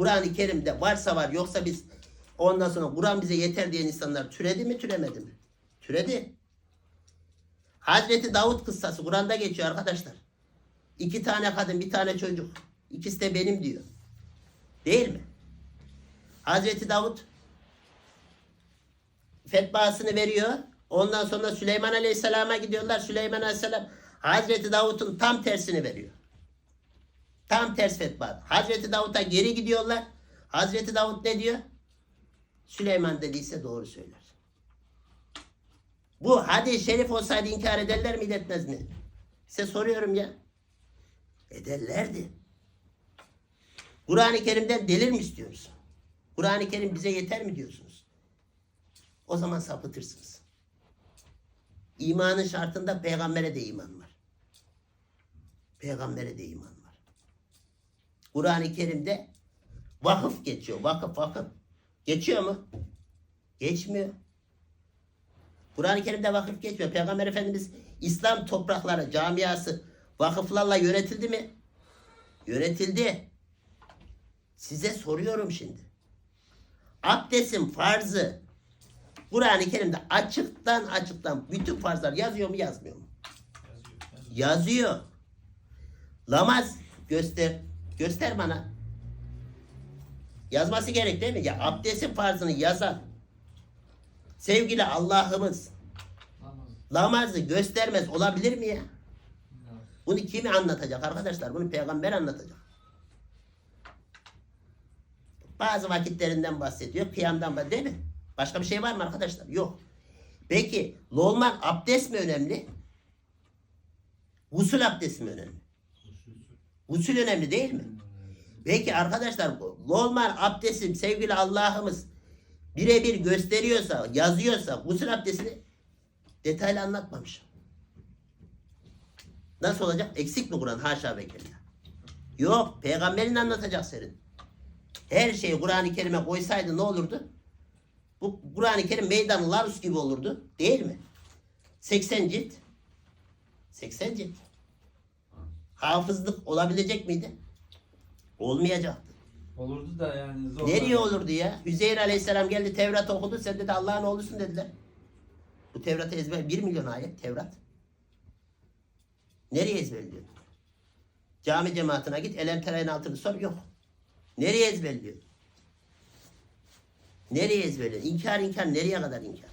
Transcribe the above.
Kur'an-ı Kerim'de varsa var yoksa biz ondan sonra Kur'an bize yeter diyen insanlar türedi mi türemedi mi? Türedi. Hazreti Davut kıssası Kur'an'da geçiyor arkadaşlar. İki tane kadın bir tane çocuk. İkisi de benim diyor. Değil mi? Hazreti Davut fetvasını veriyor. Ondan sonra Süleyman Aleyhisselam'a gidiyorlar. Süleyman Aleyhisselam Hazreti Davut'un tam tersini veriyor. Tam ters fetva. Hazreti Davut'a geri gidiyorlar. Hazreti Davut ne diyor? Süleyman dediyse doğru söyler. Bu hadis-i şerif olsaydı inkar ederler miydi etmez mi? Size soruyorum ya. Ederlerdi. Kur'an-ı Kerim'den delil mi istiyoruz? Kur'an-ı Kerim bize yeter mi diyorsunuz? O zaman sapıtırsınız. İmanın şartında peygambere de iman var. Peygambere de iman var. Kur'an-ı Kerim'de vakıf geçiyor. Vakıf vakıf. Geçiyor mu? Geçmiyor. Kur'an-ı Kerim'de vakıf geçmiyor. Peygamber Efendimiz İslam toprakları, camiası vakıflarla yönetildi mi? Yönetildi. Size soruyorum şimdi. Abdestin farzı Kur'an-ı Kerim'de açıktan açıktan bütün farzlar yazıyor mu yazmıyor mu? Yazıyor. Namaz göster. Göster bana. Yazması gerek değil mi? Ya abdestin farzını yazan sevgili Allah'ımız namazı göstermez olabilir mi ya? Bunu kimi anlatacak arkadaşlar? Bunu peygamber anlatacak. Bazı vakitlerinden bahsediyor. Kıyamdan bahsediyor değil mi? Başka bir şey var mı arkadaşlar? Yok. Peki normal abdest mi önemli? Gusül abdesti mi önemli? Gusül önemli değil mi? Peki arkadaşlar normal abdestim sevgili Allah'ımız birebir gösteriyorsa, yazıyorsa gusül abdestini detaylı anlatmamış. Nasıl olacak? Eksik mi Kur'an? Haşa ve kella. Yok. Peygamberin anlatacak senin. Her şeyi Kur'an-ı Kerim'e koysaydı ne olurdu? Bu Kur'an-ı Kerim meydanı Larus gibi olurdu. Değil mi? 80 cilt. 80 cilt. Hafızlık olabilecek miydi? Olmayacaktı. Olurdu da yani zor. Nereye olurdu ya? Hüzeyir Aleyhisselam geldi Tevrat okudu. Sen dedi Allah'ın oğlusun dediler. Bu Tevrat'ı ezber 1 milyon ayet Tevrat. Nereye ezberliyor? Cami cemaatine git elem terayın altını sor yok. Nereye ezberliyor? Nereye ezberliyor? İnkar inkar nereye kadar inkar?